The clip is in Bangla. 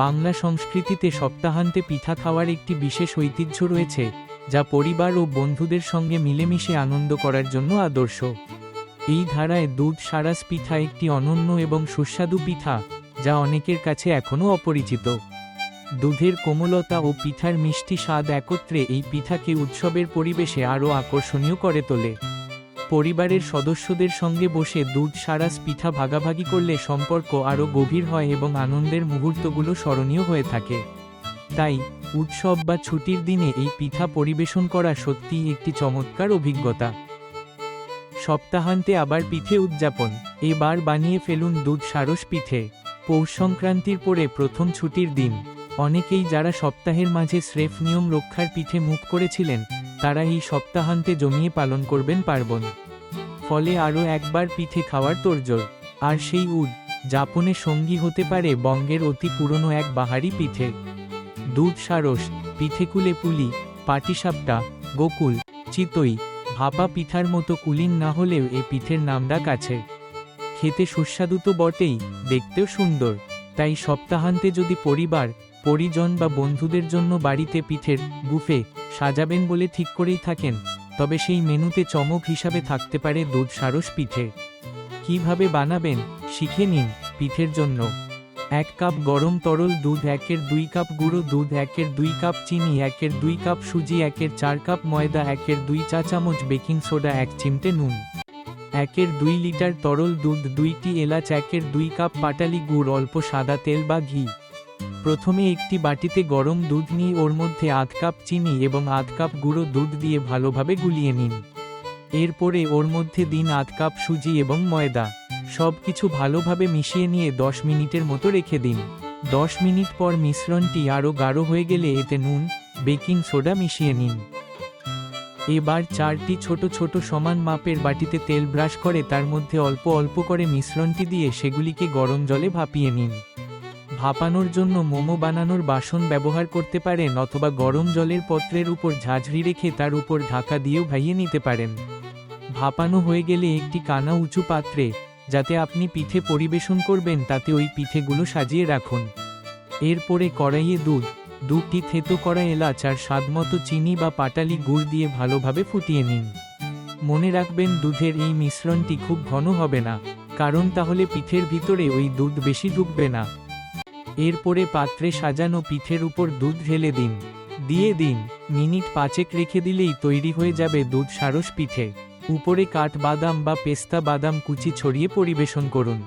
বাংলা সংস্কৃতিতে সপ্তাহান্তে পিঠা খাওয়ার একটি বিশেষ ঐতিহ্য রয়েছে, যা পরিবার ও বন্ধুদের সঙ্গে মিলেমিশে আনন্দ করার জন্য আদর্শ। এই ধারায় দুধ, সারাস পিঠা একটি অনন্য এবং সুস্বাদু পিঠা, যা অনেকের কাছে এখনও অপরিচিত। দুধের কোমলতা ও পিঠার মিষ্টি স্বাদ একত্রে এই পিঠাকে উৎসবের পরিবেশে আরও আকর্ষণীয় করে তোলে। পরিবারের সদস্যদের সঙ্গে বসে দুধ, সারাস, পিঠা ভাগাভাগি করলে সম্পর্ক আরও গভীর হয় এবং আনন্দের মুহূর্তগুলো স্মরণীয় হয়ে থাকে। তাই, উৎসব বা ছুটির দিনে এই পিঠা পরিবেশন করা সত্যিই একটি চমৎকার অভিজ্ঞতা। সপ্তাহান্তে আবার পিঠে উদযাপন। এবার বানিয়ে ফেলুন দুধ, সারস পিঠে। পৌষ সংক্রান্তির পরে প্রথম ছুটির দিন। অনেকেই যারা সপ্তাহের মাঝে স্রেফ নিয়ম রক্ষার পিঠে মুখ করেছিলেন, তারা এই সপ্তাহান্তে জমিয়ে পালন করবেন পার্বণ। ফলে আরও একবার পিঠে খাওয়ার তোড়জোড়। আর সেই উদ যাপনে সঙ্গী হতে পারে বঙ্গের অতি পুরনো এক বাহারি পিঠে। দুধ সারস, পিঠেকুলে পুলি, পাটিসাপটা, গোকুল, চিতই, ভাপা পিঠার মতো কুলিন না হলেও এ পিঠের নামডাক আছে। খেতে সুস্বাদু তো বটেই, দেখতেও সুন্দর। তাই সপ্তাহান্তে যদি পরিবার, পরিজন বা বন্ধুদের জন্য বাড়িতে পিঠের বুফে সাজাবেন বলে ঠিক করেই থাকেন। তবে সেই মেনুতে চমক হিসাবে থাকতে পারে দুধ সারস পিঠে। কীভাবে বানাবেন? শিখে নিন পিঠের জন্য। এক কাপ গরম তরল দুধ, একের দুই কাপ গুঁড়ো দুধ, একের দুই কাপ চিনি, একের দুই কাপ সুজি, একের চার কাপ ময়দা, একের দুই চা চামচ বেকিং সোডা, এক চিমটে নুন। একের দুই লিটার তরল দুধ, দুইটি এলাচ, একের দুই কাপ পাটালি গুড়, অল্প সাদা তেল বা ঘি। প্রথমে একটি বাটিতে গরম দুধ নিয়ে ওর মধ্যে আধ কাপ চিনি এবং আধ কাপ গুঁড়ো দুধ দিয়ে ভালোভাবে গুলিয়ে নিন। এরপরে ওর মধ্যে দিন আধ কাপ সুজি এবং ময়দা। সব কিছু ভালোভাবে মিশিয়ে নিয়ে দশ মিনিটের মতো রেখে দিন। দশ মিনিট পর মিশ্রণটি আরও গাঢ় হয়ে গেলে এতে নুন, বেকিং সোডা মিশিয়ে নিন। এবার চারটি ছোট ছোট সমান মাপের বাটিতে তেল ব্রাশ করে তার মধ্যে অল্প অল্প করে মিশ্রণটি দিয়ে সেগুলিকে গরম জলে ভাপিয়ে নিন। ভাপানোর জন্য মোমো বানানোর বাসন ব্যবহার করতে পারেন অথবা গরম জলের পত্রের উপর ঝাঁঝরি রেখে তার উপর ঢাকা দিয়েও ভাইয়ে নিতে পারেন। ভাপানো হয়ে গেলে একটি কানা উঁচু পাত্রে, যাতে আপনি পিঠে পরিবেশন করবেন, তাতে ওই পিঠেগুলো সাজিয়ে রাখুন। এরপরে কড়াইয়ে দুধ দুটি থেতো করা এলাচ আর স্বাদমতো চিনি বা পাটালি গুড় দিয়ে ভালোভাবে ফুটিয়ে নিন। মনে রাখবেন দুধের এই মিশ্রণটি খুব ঘন হবে না, কারণ তাহলে পিঠের ভিতরে ওই দুধ বেশি ঢুকবে না। এরপরে পাত্রে সাজানো পিঠের উপর দুধ ঢেলে দিন। দিয়ে দিন। মিনিট পাঁচেক রেখে দিলেই তৈরি হয়ে যাবে দুধ সারস পিঠে। উপরে কাঠ বাদাম বা পেস্তা বাদাম কুচি ছড়িয়ে পরিবেশন করুন।